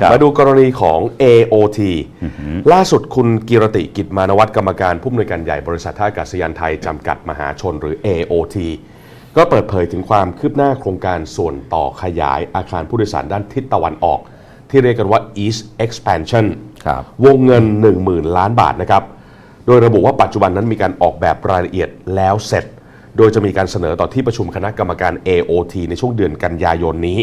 ครับมาดูกรณีของ AOT ล่าสุดคุณกิรติกิจมานวัตกรรมการผู้อำนวยการใหญ่บริษัทท่าอากาศยานไทย จำกัดมหาชนหรือ AOT ก็เปิดเผยถึงความคืบหน้าโครงการส่วนต่อขยายอาคารผู้โดยสารด้านทิศตะวันออก ที่เรียกกันว่า East Expansion ครับวงเงิน 10,000 ล้านบาทนะครับ โดยระบุว่าปัจจุบันนั้นมีการออกแบบรายละเอียดแล้วเสร็จ โดยจะมีการเสนอต่อที่ประชุมคณะกรรมการ AOT ในช่วงเดือนกันยายนนี้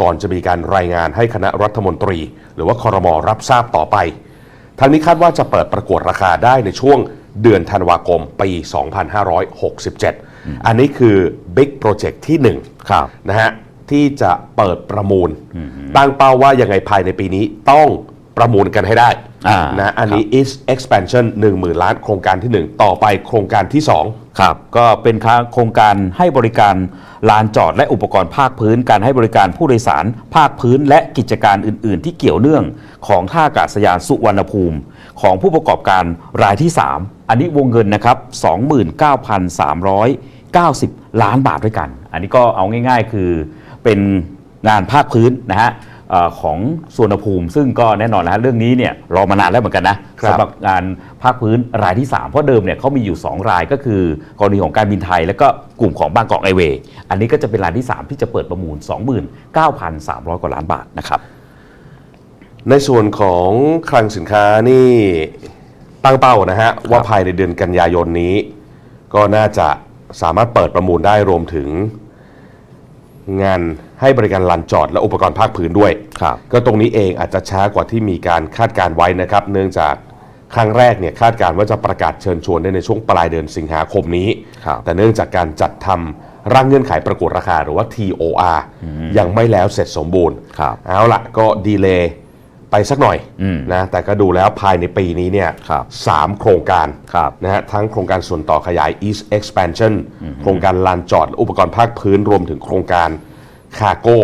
ก่อนจะมีการรายงานให้คณะรัฐมนตรี หรือว่าคอรมอรับทราบต่อไปทางนี้คาดว่าจะเปิดประกวดราคาได้ในช่วงเดือนธันวาคมปี 2567 อันนี้คือ Big Project ที่1ครับนะฮะที่จะเปิดประมูล ตั้งเป้าว่ายังไงภายในปีนี้ต้องประมูลกันให้ได้อ่านะอันนี้ is expansion 10,000 ล้านโครงการที่ 1 ต่อไปโครงการที่ 2 ครับก็เป็นโครงการให้บริการลานจอดและอุปกรณ์ภาคพื้น การให้บริการผู้โดยสารภาคพื้น และกิจการอื่น ๆ ที่เกี่ยวเนื่องของท่าอากาศยานสุวรรณภูมิ ของผู้ประกอบการรายที่ 3 อันนี้วงเงินนะครับ 29,390 ล้านบาทด้วยกัน อันนี้ก็เอาง่าย ๆ คือเป็นงานภาคพื้นนะฮะ ของสวนภูมิ ซึ่งก็แน่นอนนะฮะเรื่องนี้เนี่ยรอมานานแล้วเหมือนกันนะครับ สำหรับงานภาคพื้นรายที่ 3 เพราะเดิมเนี่ยเขามีอยู่ 2 รายก็คือกรณีของการบินไทย แล้วก็กลุ่มของบางกอกไอเวย์อันนี้ก็จะเป็นรายที่ 3 ที่จะเปิดประมูล 29,300 กว่าล้านบาทนะครับ ในส่วนของคลังสินค้านี่ตั้งเป้านะฮะ ว่าภายในเดือนกันยายนนี้ ก็น่าจะสามารถเปิดประมูลได้รวมถึง งานให้บริการลานจอดและอุปกรณ์ภาคพื้นด้วย ครับ ก็ตรงนี้เองอาจจะช้ากว่าที่มีการคาดการไว้นะครับ เนื่องจากครั้งแรกเนี่ยคาดการว่าจะประกาศเชิญชวนได้ในช่วงปลายเดือนสิงหาคมนี้ ครับ แต่เนื่องจากการจัดทำร่างเงื่อนไขประกวดราคาหรือว่า TOR ยังไม่แล้วเสร็จสมบูรณ์ ครับ เอาละก็ดีเลย์ ไปสักหน่อยอืมนะแต่ก็ดูแล้วภายในปีนี้เนี่ยครับสามโครงการครับนะฮะทั้งโครงการส่วนต่อขยาย East Expansion โครงการลานจอดและอุปกรณ์ภาคพื้นรวมถึงโครงการคาโก้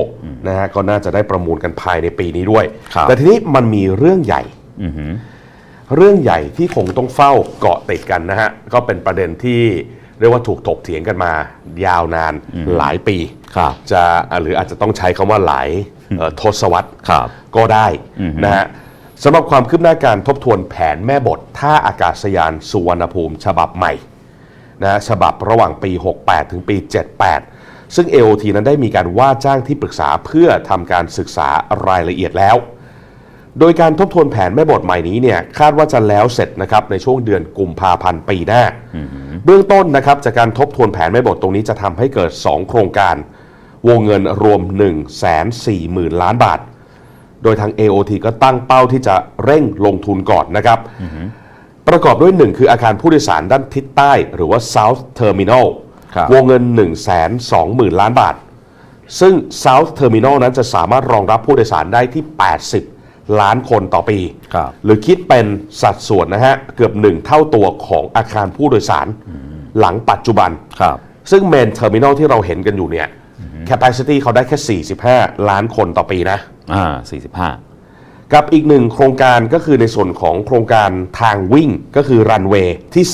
นะฮะก็น่าจะได้ประมูลกันภายในปีนี้ด้วยครับแต่ทีนี้มันมีเรื่องใหญ่อือหือเรื่องใหญ่ที่คงต้องเฝ้าเกาะติดกันนะฮะก็เป็นประเด็นที่เรียกว่าถูกถกเถียงกันมา ยาวนานหลายปีครับจะหรืออาจจะต้องใช้คำว่าหลาย เอ่อทศวรรษครับ ก็ได้นะฮะสำหรับความคืบหน้าการทบทวนแผนแม่บทท่าอากาศยานสุวรรณภูมิ ฉบับใหม่นะฮะฉบับระหว่างปี 68 ถึงปี 78 ซึ่ง AOT นั้นได้มีการว่าจ้างที่ปรึกษาเพื่อทำการศึกษารายละเอียดแล้ว โดยการทบทวนแผนแม่บทใหม่นี้เนี่ยคาดว่าจะแล้วเสร็จนะครับในช่วงเดือนกุมภาพันธ์ปีหน้า เบื้องต้นนะครับจากการทบทวนแผนแม่บทตรงนี้จะทำให้เกิด 2 โครงการ วงเงินรวม 1 4 0 0 0 0 ล้านบาท โดยทาง AOT ก็ตั้งเป้าที่จะเร่งลงทุนก่อนนะครับ ประกอบด้วย 1 คืออาคารผู้โดยสารด้านทิศใต้หรือว่า South Terminal ครับวงเงิน 1 2 0 0 0 0 ล้านบาท ซึ่ง South Terminal นั้นจะสามารถรองรับผู้โดยสารได้ที่ 80 ล้านคนต่อปีครับหรือคิดเป็นสัดส่วนนะฮะ เกือบหนึ่งเท่าตัวของอาคารผู้โดยสารหลังปัจจุบันครับซึ่งเมนเทอร์มินอลที่เราเห็นกันอยู่เนี่ย capacity เขาได้แค่ 45 ล้านคนต่อปีนะ อ่า45กับอีกหนึ่งโครงการก็คือในส่วนของโครงการทางวิ่งก็คือรันเวย์ที่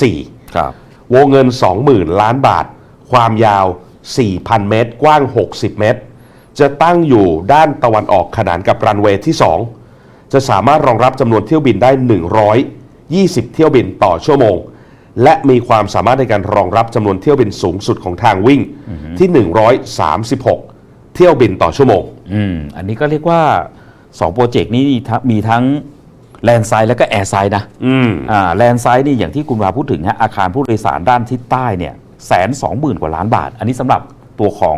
ครับ 4 วงเงิน 20,000 ล้านบาท ความยาว 4,000 เมตร กว้าง 60 เมตร จะตั้งอยู่ด้านตะวันออกขนานกับรันเวย์ที่ 2 จะสามารถรองรับจำนวนเที่ยวบินได้ 120 เที่ยวบินต่อชั่วโมง และมีความสามารถในการรองรับจำนวนเที่ยวบินสูงสุดของทางวิ่งที่ 136 เที่ยวบินต่อชั่วโมง อืมอันนี้ก็เรียกว่า2โปรเจกต์นี้มีทั้งแลนด์ไซด์และก็แอร์ไซด์นะอืมอ่าแลนด์ไซด์นี่อย่างที่คุณวาพูดถึงฮะอาคารผู้โดยสารด้านทิศใต้เนี่ยแสนสองหมื่นกว่าล้านบาท อันนี้สำหรับตัวของ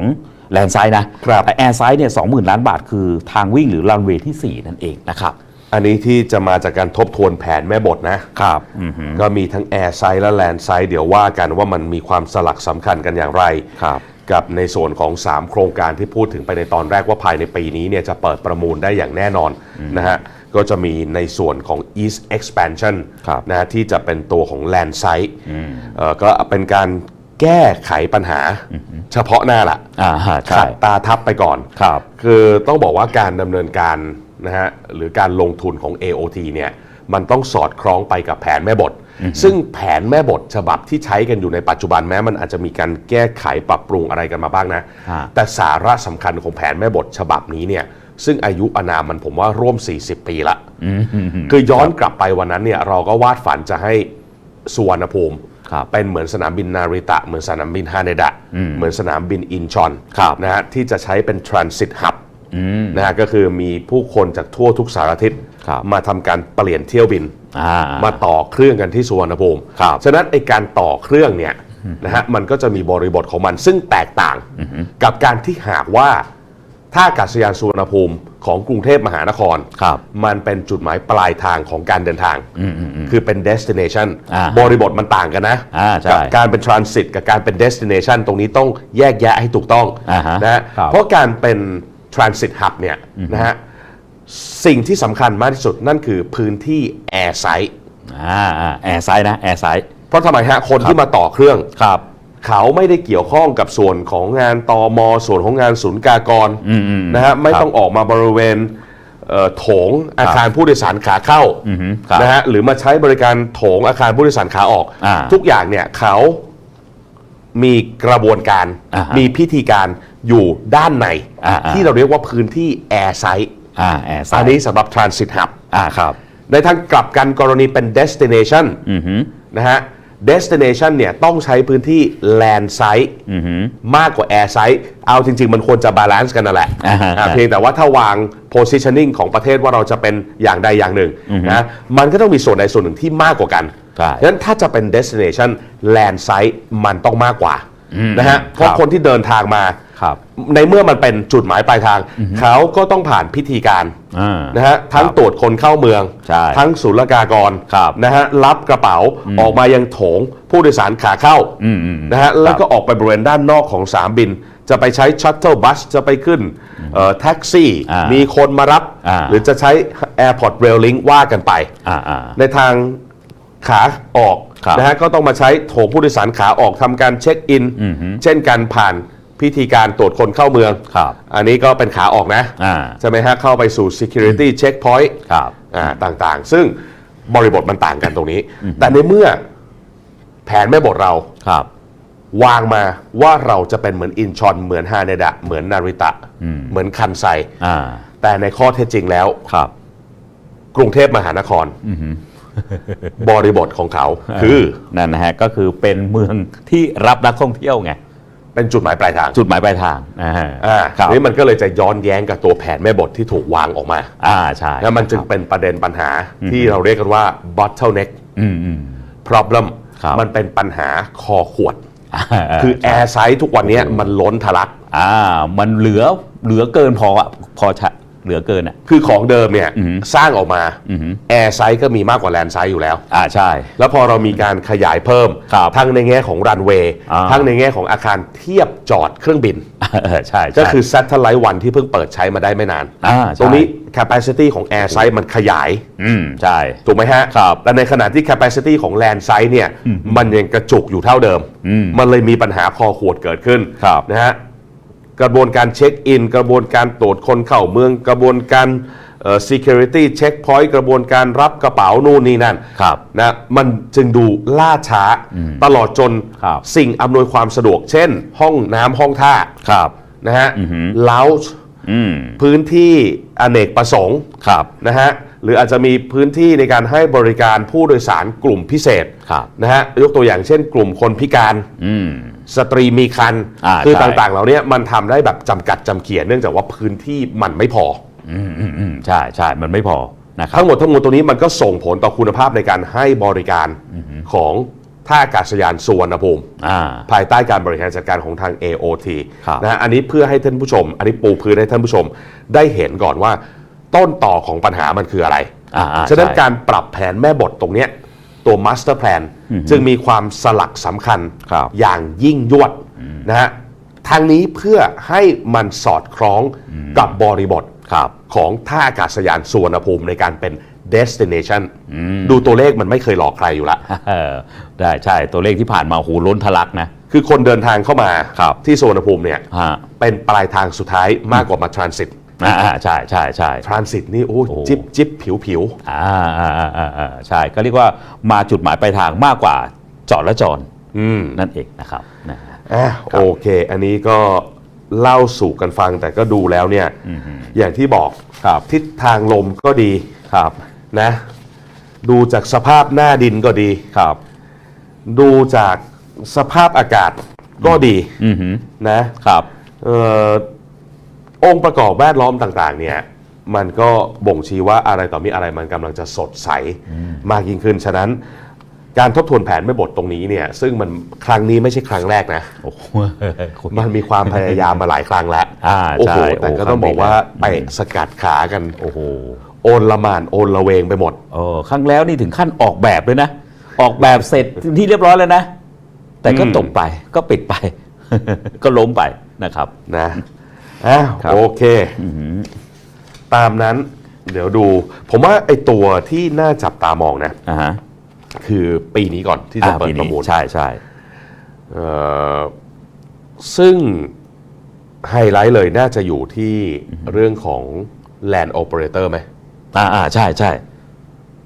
แลนด์ไซด์นะครับแต่แอร์ไซด์เนี่ยสองหมื่นล้านบาทคือทางวิ่งหรือรันเวย์ที่ 4 นั่นเองนะครับ อันนี้ที่จะมาจากการทบทวนแผนแม่บทนะครับอือหือก็มีทั้งแอร์ไซด์และแลนด์ไซด์เดี๋ยวว่ากันว่ามันมีความสลักสำคัญกันอย่างไรครับกับในส่วนของ 3 โครงการที่พูดถึงไปในตอนแรกว่าภายในปีนี้เนี่ยจะเปิดประมูลได้อย่างแน่นอนนะฮะก็จะมีในส่วนของ East Expansion ครับนะฮะที่จะเป็นตัวของ Land Site เอ่อก็เป็นการแก้ไขปัญหาเฉพาะหน้าละอ่าฮะใช่ขัดตาทับไปก่อนครับคือต้องบอกว่าการดำเนินการ นะฮะหรือการลงทุนของ AOT เนี่ยมันต้องสอดคล้องไปกับแผนแม่บท ซึ่งแผนแม่บทฉบับที่ใช้กันอยู่ในปัจจุบันแม้มันอาจจะมีการแก้ไขปรับปรุงอะไรกันมาบ้างนะฮะแต่สาระสำคัญของแผนแม่บทฉบับนี้เนี่ยซึ่งอายุอานามมันผมว่าร่วม 40 ปีละอืมอืมอืมคือย้อนกลับไปวันนั้นเนี่ยเราก็วาดฝันจะให้สุวรรณภูมิครับเป็นเหมือนสนามบินนาริตะ เหมือนสนามบินฮาเนดะอืมเหมือนสนามบินอินชอนครับนะฮะที่จะใช้เป็น transit hub อืม นะฮะก็คือมีผู้คนจากทั่วทุกสารทิศครับมาทำการเปลี่ยนเที่ยวบินอ่ามาต่อเครื่องกันที่สุวรรณภูมิครับฉะนั้นไอการต่อเครื่องเนี่ยนะฮะมันก็จะมีบริบทของมันซึ่งแตกต่างกับการที่หากว่าท่าอากาศยานสุวรรณภูมิของกรุงเทพมหานครครับมันเป็นจุดหมายปลายทางของการเดินทางอืมอืมอืมคือเป็น destination อ่าบริบทมันต่างกันนะอ่าใช่กัการเป็น transit กับการเป็น destination ตรงนี้ต้องแยกแยะให้ถูกต้องอ่าฮะนะฮะครับเพราะการเป็น transit hub เนี่ยนะฮะสิ่งที่สำคัญมากที่สุดนั่นคือพื้นที่ air site อ่าอ่าแอร์ไซด์นะแอร์ไซด์เพราะทำไมฮะคนที่มาต่อเครื่องครับเขาไม่ได้เกี่ยวข้องกับส่วนของงานตอมส่วนของงานศูนย์กากรอืมอืมนะฮะไม่ครับต้องออกมาบริเวณเอ่อโถงอาคารผู้โดยสารขาเข้าอือฮึครับนะฮะหรือมาใช้บริการโถงอาคารผู้โดยสารขาออกอ่าทุกอย่างเนี่ยเขา มีกระบวนการ อ่าฮะมีพิธีการอยู่ด้านในอ่าๆ ที่เราเรียกว่าพื้นที่ air site อ่าแอร์ไซอันด์นี้สำหรับ transit hub อ่าครับ ในทางกลับกันกรณีเป็น destination อือฮึนะฮะ destination เนี่ยต้องใช้พื้นที่ land site อือฮึมากกว่า air site เอาจริง ๆ มันควรจะบาลานซ์กันนั่นแหละอ่าฮะอ่าเพียงแต่ว่าถ้าวาง positioning ของประเทศว่าเราจะเป็นอย่างใดอย่างหนึ่งนะมันก็ต้องมีส่วนใดส่วนหนึ่งที่มากกว่ากัน ใช่ฉะนั้นถ้าจะเป็น destination land site มันต้องมากกว่านะฮะ เพราะครับ คนที่เดินทางมา ครับ ในเมื่อมันเป็นจุดหมายปลายทาง เขาก็ต้องผ่านพิธีการอ่า นะฮะ ทั้งครับตรวจคนเข้าเมือง ใช่ทั้งศุลกากรครับนะฮะ รับกระเป๋าออกมายังโถงผู้โดยสารขาเข้าอืมอืมนะฮะ แล้วก็ออกไปบริเวณด้านนอกของสนามบิน จะไปใช้ชัตเทิลบัส จะไปขึ้นเอ่อแท็กซี่ อ่ามีมีคนมารับ อ่า หรือจะใช้ Airport Rail Link ว่ากันไป อ่าอ่า ในทาง ขาออกครับนะฮะก็ต้องมาใช้โถงผู้โดยสารขาออกทำการเช็คอิน อือฮึ เช่นการผ่านพิธีการตรวจคนเข้าเมือง ครับ อันนี้ก็เป็นขาออกนะ อ่า ใช่ไหมฮะ เข้าไปสู่ security checkpoint ครับ อ่าต่างๆ ซึ่งบริบทมันต่างกันตรงนี้ แต่ในเมื่อแผนแม่บทเราครับ วางมาว่าเราจะเป็นเหมือนอินชอน เหมือนฮาเนดะ เหมือนนาริตะเหมือนคันไซ อ่า แต่ในข้อเท็จจริงแล้ว ครับ กรุงเทพมหานคร บริบทของเขาคือนั่นนะฮะก็คือเป็นเมืองที่รับนักท่องเที่ยวไงเป็นจุดหมายปลายทางจุดหมายปลายทางอ่าอ่าครับนี่มันก็เลยจะย้อนแย้งกับตัวแผนแม่บทที่ถูกวางออกมาอ่าใช่แล้วมันจึงเป็นประเด็นปัญหาที่เราเรียกกันว่า bottleneck อืมอืม problem ครับมันเป็นปัญหาคอขวดาคือแอร์ไซส์ทุกวันเนี้ยมันล้นทะลักอ่ามันเหลือเหลือเกินพออะพอชะ เหลือเกินอะ คือของเดิมเนี่ยอือหือสร้างออกมาอือหือแอร์ไซส์ก็มีมากกว่าแลนด์ไซส์อยู่แล้ว อ่าใช่ แล้วพอเรามีการขยายเพิ่ม ครับทั้งในแง่ของรันเวย์อ่า ทั้งในแง่ของอาคารเทียบจอดเครื่องบิน เออใช่ใช่ก็คือ Satellite วันที่เพิ่งเปิดใช้มาได้ไม่นาน อ่าใช่ตรงนี้ capacity ของ air site มันขยาย อืมใช่ ถูกไหมฮะครับแต่ในขณะที่ capacity ของ land site เนี่ย มันยังกระจุกอยู่เท่าเดิมอืมมันเลยมีปัญหาคอขวดเกิดขึ้นครับ นะฮะ กระบวนการเช็คอิน กระบวนการตรวจคนเข้าเมือง กระบวนการเอ่อ security checkpoint กระบวนการรับกระเป๋านู่นนี่นั่นครับนะมันจึงดูล่าช้าตลอดจนครับสิ่งอำนวยความสะดวก เช่น ห้องน้ำห้องท่าครับนะฮะ lounge อืมพื้นที่อเนกประสงค์ครับนะฮะ หรืออาจจะมีพื้นที่ในการให้บริการผู้โดยสารกลุ่มพิเศษครับนะฮะยกตัวอย่างเช่น กลุ่มคนพิการอืม สตรีมีคันอ่าคือใช่ ต่างๆเหล่านี้มันทำได้แบบจำกัดจำเขียนเนื่องจากว่าพื้นที่มันไม่พอ อืมอืมอืมใช่ใช่มันไม่พอนะครับ ทั้งหมดทั้งมวลตัวนี้มันก็ส่งผลต่อคุณภาพในการให้บริการของท่าอากาศยานสุวรรณภูมิ อ่า ภายใต้การบริหารจัดการของทาง AOT ครับ นะฮะอันนี้เพื่อให้ท่านผู้ชม อันนี้ปูพื้นให้ท่านผู้ชม ได้เห็นก่อนว่า ต้นต่อของปัญหามันคืออะไรอ่าอ่าฉะนั้นใช่ การปรับแผนแม่บทตรงเนี้ยตัว Master Plan จึงมีความสลักสำคัญครับ อย่างยิ่งยวดนะฮะทางนี้เพื่อให้มันสอดคล้องกับบริบท ครับ ของท่าอากาศยานสุวรรณภูมิในการเป็น destination ดูตัวเลขมันไม่เคยหลอกใครอยู่ละ เออได้ใช่ตัวเลขที่ผ่านมาโอ้โหล้นทะลักนะ คือคนเดินทางเข้ามาครับ ที่สุวรรณภูมิเนี่ย ฮะ เป็นปลายทางสุดท้ายมากกว่ามา transit อ่า อ่าใช่ใช่ใช่ transit นี่โอ้โอ้ จิบจิบผิวผิวอ่าอ่าอ่าอ่าอ่าใช่ก็เรียกว่ามาจุดหมายปลายทางมากกว่าจอดและจอดอืมนั่นเองนะครับนะ อะโอเค อันนี้ก็เล่าสู่กันฟังแต่ก็ดูแล้วเนี่ย อย่างที่บอกครับ ทิศทางลมก็ดีครับนะ ดูจากสภาพหน้าดินก็ดี ครับ ดูจากสภาพอากาศก็ดีอือหือนะครับ เอ่อ องค์ประกอบแวดล้อมต่างๆเนี่ยมันก็บ่งชี้ว่าอะไรต่อมีอะไรมันกำลังจะสดใสมากยิ่งขึ้น ฉะนั้นการทบทวนแผนไม่บทตรงนี้เนี่ยซึ่งมันครั้งนี้ไม่ใช่ครั้งแรกนะ โอ้โหคุณมันมีความพยายามมาหลายครั้งแล้วอ่าโอ้ใช่โหแต่ก็โอ้ต้องบอกว่าครั้งนี้ไปสกัดขากันโอ้โห โอนละหมานโอนละเวงไปหมด เออครั้งแล้วนี่ถึงขั้นออกแบบเลยนะ ออกแบบเสร็จที่เรียบร้อยแล้วนะ แต่ก็อืมตกไปก็ปิดไป ก็ล้มไปนะครับนะ อ้าวครับ โอเค ตามนั้น เดี๋ยวดู ผมว่าไอตัวที่น่าจับตามองนะ อ่าฮะคือปีนี้ก่อนที่จะอ่าเปิดปีปนี้ระมูลใช่ใช่เอ่อซึ่งไฮไลท์เลยน่าจะอยู่ที่เรื่องของ Land Operator ไหม อ่าอ่าใช่ใช่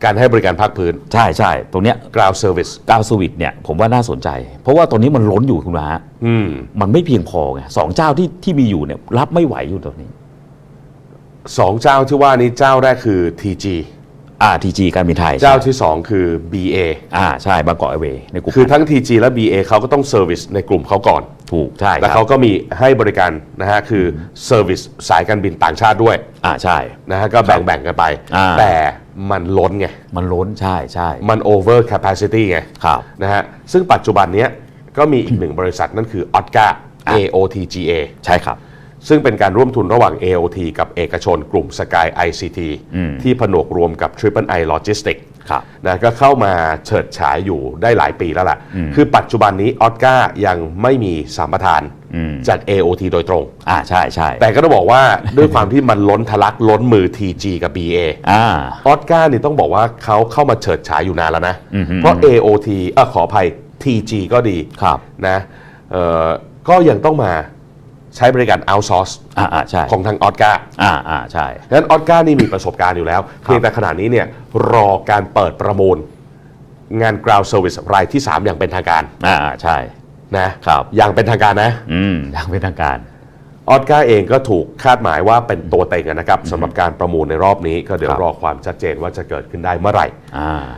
การให้บริการภาคพื้น ใช่ใช่ตรงเนี้ย Ground Service กาวสวิตเนี่ยผมว่าน่าสนใจ เพราะว่าตอนนี้มันล้นอยู่คุณมาฮะอืมมันไม่เพียงพอไงสองเจ้าที่ที่มีอยู่เนี่ยรับไม่ไหวอยู่ตอนนี้ สองเจ้าที่ว่านี้เจ้าแรกคือ TG อ่าทีจีการบินไทยเจ้าที่สองคือ BA อ่าใช่บางกอกไอเวย์ในกลุ่มคือทั้ง TG และ BA เขาก็ต้องเซอร์วิสในกลุ่มเขาก่อน ถูกใช่แล้วครัเขาบก็มีให้บริการนะฮะคือเซอร์วิสสายการบินต่างชาติด้วยอ่าใช่ นะฮะก็แบ่งๆกันไป อ่า แต่มันล้นไง มันล้นใช่ใช่มัน over capacity ไงครับ นะฮะซึ่งปัจจุบันเนี้ยก็มีอีกหนึ่งบริษัทนั่นคือ OTGA อะ AOTGA ใช่ครับ ซึ่งเป็นการร่วมทุนระหว่าง AOT กับเอกชนกลุ่ม Sky ICT ที่ผนวกรวมกับ Triple I Logistics ครับนะก็เข้ามาเฉิดฉายอยู่ได้หลายปีแล้วล่ะ คือปัจจุบันนี้ออสการ์ยังไม่มีสัมปทานจาก AOT โดยตรง อ่าใช่ใช่แต่ก็ต้องบอกว่าด้วยความที่มันล้นทะลักล้นมือ TG กับ BA อ่าออสการ์นี่ต้องบอกว่าเขาเข้ามาเฉิดฉายอยู่นานแล้วนะ เพราะ AOT เออขออภัย TG ก็ดีครับนะเอ่อก็ยังต้องมา ใช้บริการ outsource อ่าอ่าใช่ของทางออสการ์อ่าอ่าใช่ดังนั้นออสการ์นี่มีประสบการณ์อยู่แล้ว เพียงแต่ขณะนี้เนี่ยรอการเปิดประมูล งาน ground service รายที่ 3 อย่างเป็นทางการอ่าอ่าใช่นะครับอย่างเป็นทางการนะ อืมอย่างเป็นทางการออสการ์เองก็ถูกคาดหมายว่าเป็นตัวเต็งนะครับสำหรับการประมูลในรอบนี้ ก็เดี๋ยวครับรอความชัดเจนว่าจะเกิดขึ้นได้เมื่อไหร่อ่า